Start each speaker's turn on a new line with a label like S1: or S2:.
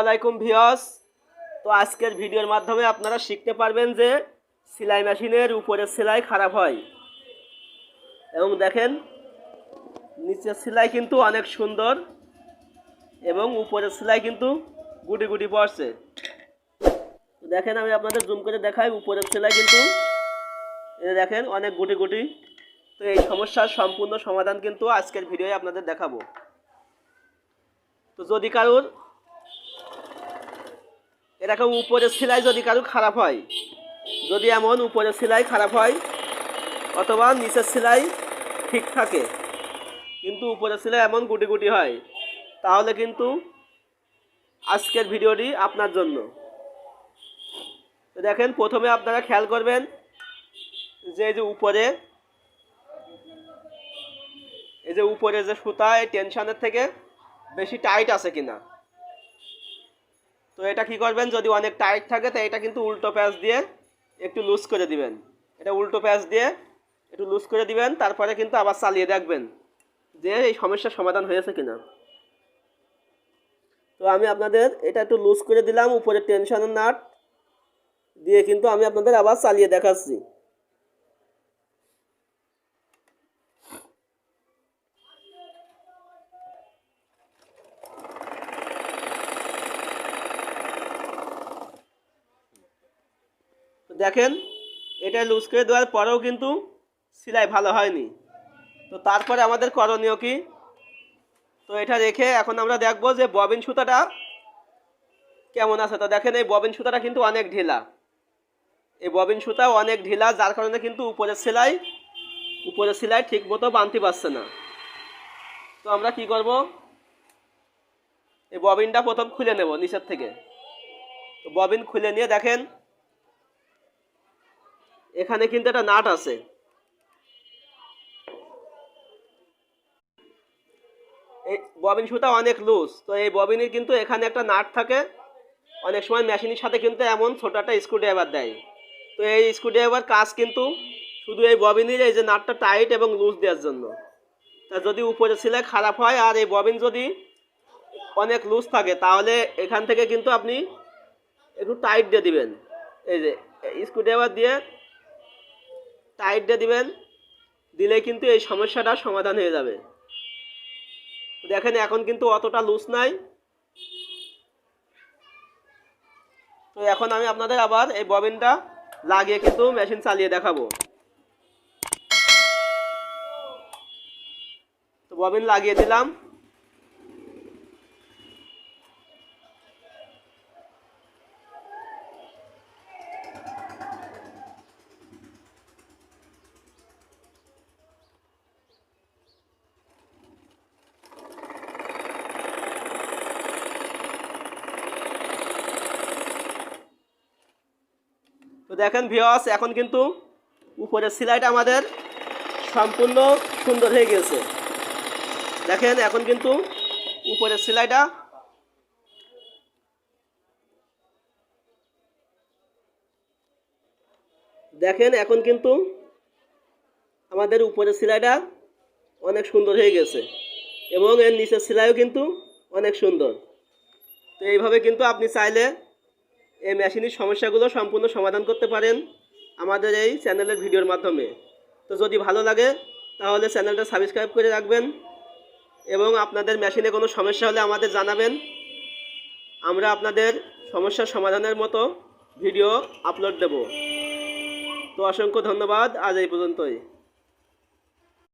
S1: আলাইকুম ভিওস তো আজকের ভিডিওর মাধ্যমে আপনারা শিখতে পারবেন যে সেলাই মেশিনের উপরের সেলাই খারাপ হয়। এবং দেখেন, নিচের সেলাই কিন্তু অনেক সুন্দর এবং উপরের সেলাই কিন্তু গুটি গুটি পড়ছে। দেখেন, আমি আপনাদের জুম করে দেখাই, উপরের সেলাই কিন্তু দেখেন, অনেক গুটি গুটি। তো এই সমস্যার সম্পূর্ণ সমাধান কিন্তু আজকের ভিডিওয়ে আপনাদের দেখাবো। তো যদি কারোর এরকম উপরের সেলাই যদি কারও খারাপ হয়, যদি এমন উপরের সেলাই খারাপ হয়, অথবা নিচের সেলাই ঠিক থাকে, কিন্তু উপরের সেলাই এমন গুটি গুটি হয়, তাহলে কিন্তু আজকের ভিডিওটি আপনার জন্য। দেখেন, প্রথমে আপনারা খেয়াল করবেন যে যে উপরে, এই যে উপরে যে সুতা, এই টেনশনের থেকে বেশি টাইট আছে কিনা। তো এটা কি করবেন? যদি অনেক টাইট থাকে, তো এটা কিন্তু উল্টো প্যাচ দিয়ে একটু লুজ করে দিবেন। এটা উল্টো প্যাচ দিয়ে একটু লুজ করে দিবেন, তারপরে কিন্তু আবার চালিয়ে দেখবেন যে এই সমস্যার সমাধান হয়েছে কিনা। তো আমি আপনাদের এটা একটু লুজ করে দিলাম, উপরে টেনশনের নাট দিয়ে কিন্তু আমি আপনাদের আবার চালিয়ে দেখাচ্ছি। দেখেন, এটা লুজ করে দেওয়ার পরেও কিন্তু সেলাই ভালো হয়নি। তো তারপরে আমাদের করণীয় কি? তো এটা রেখে এখন আমরা দেখব যে ববিন সুতাটা কেমন আছে। তো দেখেন, এই ববিন সুতাটা কিন্তু অনেক ঢিলা। এই ববিন সুতা অনেক ঢিলা, যার কারণে কিন্তু উপরের সেলাই উপরের সেলাই ঠিক মতো বানতে পারছে না। তো আমরা কি করব? এই ববিনটা প্রথম খুলে নেব নিচের থেকে। তো ববিন খুলে নিয়ে দেখেন এখানে কিন্তু একটা নাট আছে। এই ববিন সুতা অনেক লুজ তো এই ববিনের কিন্তু এখানে একটা নাট থাকে। অনেক সময় মেশিনের সাথে কিন্তু এমন ছোট একটা স্ক্রুড্রাইভার দেয়। তো এই স্ক্রুড্রাইভার কাজ কিন্তু শুধু এই ববিনের এই যে নাটটা টাইট এবং লুজ দেওয়ার জন্য। তা যদি উপরে সেলাই খারাপ হয়, আর এই ববিন যদি অনেক লুজ থাকে, তাহলে এখান থেকে কিন্তু আপনি একটু টাইট দিয়ে দিবেন। এই যে স্ক্রুড্রাইভার দিয়ে টাইট দিয়ে দিবেন, দিলে কিন্তু এই সমস্যাটা সমাধান হয়ে যাবে। দেখেন, এখন কিন্তু অতটা লুজ নাই। তো এখন আমি আপনাদের আবার এই ববিনটা লাগিয়ে কিন্তু মেশিন চালিয়ে দেখাবো। তো ববিন লাগিয়ে দিলাম। দেখেন ভিওস এখন কিন্তু উপরের সেলাইটা আমাদের সম্পূর্ণ সুন্দর হয়ে গেছে দেখেন, এখন কিন্তু উপরের সেলাইটা দেখেন, এখন কিন্তু আমাদের উপরের সেলাইটা অনেক সুন্দর হয়ে গেছে এবং এর নিচের সেলাইও কিন্তু অনেক সুন্দর। তো এইভাবে কিন্তু আপনি চাইলে এই মেশিনের সমস্যাগুলো সম্পূর্ণ সমাধান করতে পারেন আমাদের এই চ্যানেলের ভিডিওর মাধ্যমে। তো যদি ভালো লাগে, তাহলে চ্যানেলটা সাবস্ক্রাইব করে রাখবেন এবং আপনাদের মেশিনে কোনো সমস্যা হলে আমাদের জানাবেন। আমরা আপনাদের সমস্যার সমাধানের মতো ভিডিও আপলোড দেব। তো অসংখ্য ধন্যবাদ, আজ এই পর্যন্তই।